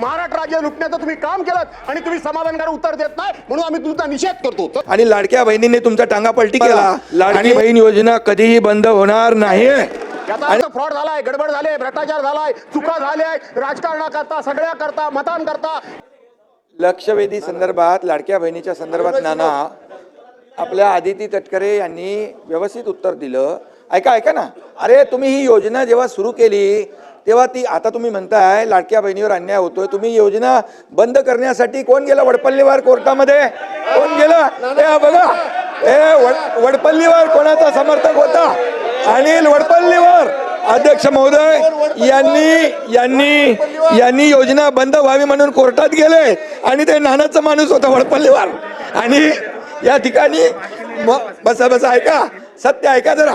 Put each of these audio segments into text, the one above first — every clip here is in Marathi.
महाराष्ट्र राज्य लुटण्याचं तुम्ही काम केलं आणि तुम्ही समाधानकारक उत्तर देत नाही म्हणून आम्ही तुमचा निषेध करतो. आणि लाडक्या बहिणीने तुमचा टांगा पलटी केला. लाडकी आणि- बहीण योजना कधीही बंद होणार नाही. फ्रॉड झालाय गडबड झाले भ्रष्टाचार झालाय चुका झाल्या राजकारणाकरता सगळ्या करता मतांकरता लक्षवेधी संदर्भात लाडक्या बहिणीच्या संदर्भात नाना आपल्या आदिती तटकरे यांनी व्यवस्थित उत्तर दिलं. ऐका ऐका ना. अरे तुम्ही ही योजना जेव्हा सुरू केली तेव्हा ती आता तुम्ही म्हणताय लाडक्या बहिणीवर अन्याय होतोय. तुम्ही योजना बंद करण्यासाठी कोण गेला? वडपल्लीवार कोर्टामध्ये? कोण गेलं? ए बघा. ए वड कोणाचा समर्थक होता? अनिल वडपल्लीवर. अध्यक्ष महोदय यांनी यांनी यांनी योजना बंद व्हावी म्हणून कोर्टात गेले. आणि ते नानाचा माणूस होता वडपल्लीवार. आणि या ठिकाणी बसा बसा ऐका. सत्य ऐका जरा.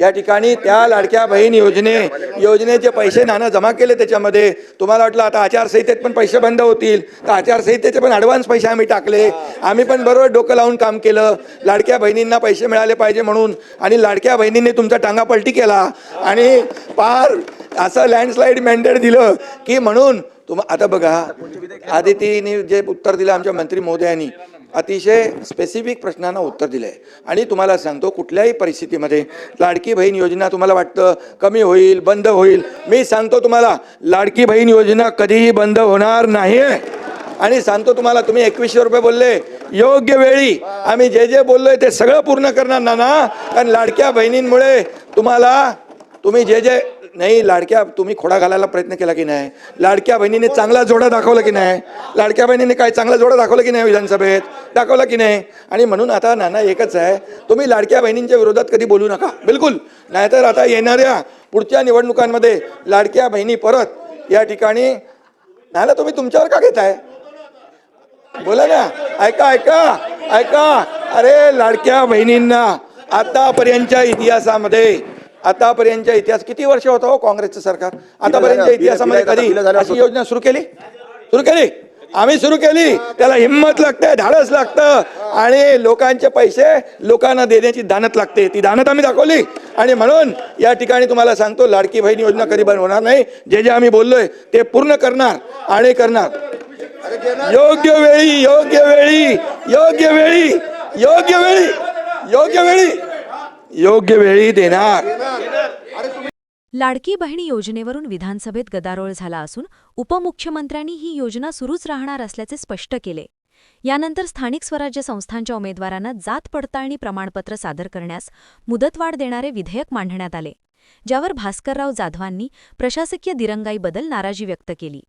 या ठिकाणी त्या लाडक्या बहीण योजने योजनेचे पैसे नाना जमा केले त्याच्यामध्ये. तुम्हाला वाटलं आता आचारसंहितेत पण पैसे बंद होतील. तर आचारसंहितेचे पण ॲडव्हान्स पैसे आम्ही टाकले. आम्ही पण बरोबर डोकं लावून काम केलं. लाडक्या बहिणींना पैसे मिळाले पाहिजे म्हणून आणि लाडक्या बहिणींनी तुमचा टांगा पलटी केला. आणि पार असं लँडस्लाईड मॅन्डेट दिलं की म्हणून तुम आता बघा आदितीने जे उत्तर दिलं आमच्या मंत्री महोदयांनी अतिशय स्पेसिफिक प्रश्नांना उत्तर दिलं आहे आणि तुम्हाला सांगतो कुठल्याही परिस्थितीमध्ये लाडकी बहीण योजना तुम्हाला वाटतं कमी होईल बंद होईल. मी सांगतो तुम्हाला लाडकी बहीण योजना कधीही बंद होणार नाही आणि सांगतो तुम्हाला तुम्ही एकवीसशे रुपये बोलले योग्य वेळी. आम्ही जे जे बोललोय ते सगळं पूर्ण करणार ना ना. कारण लाडक्या बहिणींमुळे तुम्हाला तुम्ही जे जे नाही लाडक्या तुम्ही खोडा घालायला प्रयत्न केला की नाही? लाडक्या बहिणीने चांगला जोडा दाखवला की नाही? लाडक्या बहिणीने काय चांगला जोडा दाखवला की नाही विधानसभेत? दाखवला की नाही? आणि म्हणून आता नाना एकच आहे तुम्ही लाडक्या बहिणींच्या विरोधात कधी बोलू नका. बिलकुल. नाहीतर आता येणाऱ्या पुढच्या निवडणुकांमध्ये लाडक्या बहिणी परत या ठिकाणी नाना तुम्ही तुमच्यावर का घेताय? बोला ना. ऐका ऐका ऐका. अरे लाडक्या बहिणींना आतापर्यंतच्या इतिहासामध्ये आतापर्यंतच्या इतिहास किती वर्ष होता हो काँग्रेसचं सरकार? आतापर्यंतच्या इतिहासामध्ये कधी अशी योजना सुरू केली? सुरू केली? आम्ही सुरू केली. त्याला हिंमत लागते धाडस लागतं. आणि लोकांचे पैसे लोकांना देण्याची दानत लागते. ती दानत आम्ही दाखवली. आणि म्हणून या ठिकाणी तुम्हाला सांगतो लाडकी बहीण योजना कधी बंद होणार नाही. जे जे आम्ही बोललोय ते पूर्ण करणार आणि करणार. योग्य वेळी योग्य वेळी योग्य वेळी योग्य वेळी योग्य वेळी योग्य वेळी देणार. लाडकी बहिणी योजनेवरून विधानसभेत गदारोळ झाला असून उपमुख्यमंत्र्यांनी ही योजना सुरूच राहणार असल्याचे स्पष्ट केले. यानंतर स्थानिक स्वराज्य संस्थांच्या उमेदवारांना जात पडताळणी प्रमाणपत्र सादर करण्यास मुदतवाढ देणारे विधेयक मांडण्यात आले ज्यावर भास्करराव जाधवांनी प्रशासकीय दिरंगाईबद्दल नाराजी व्यक्त केली.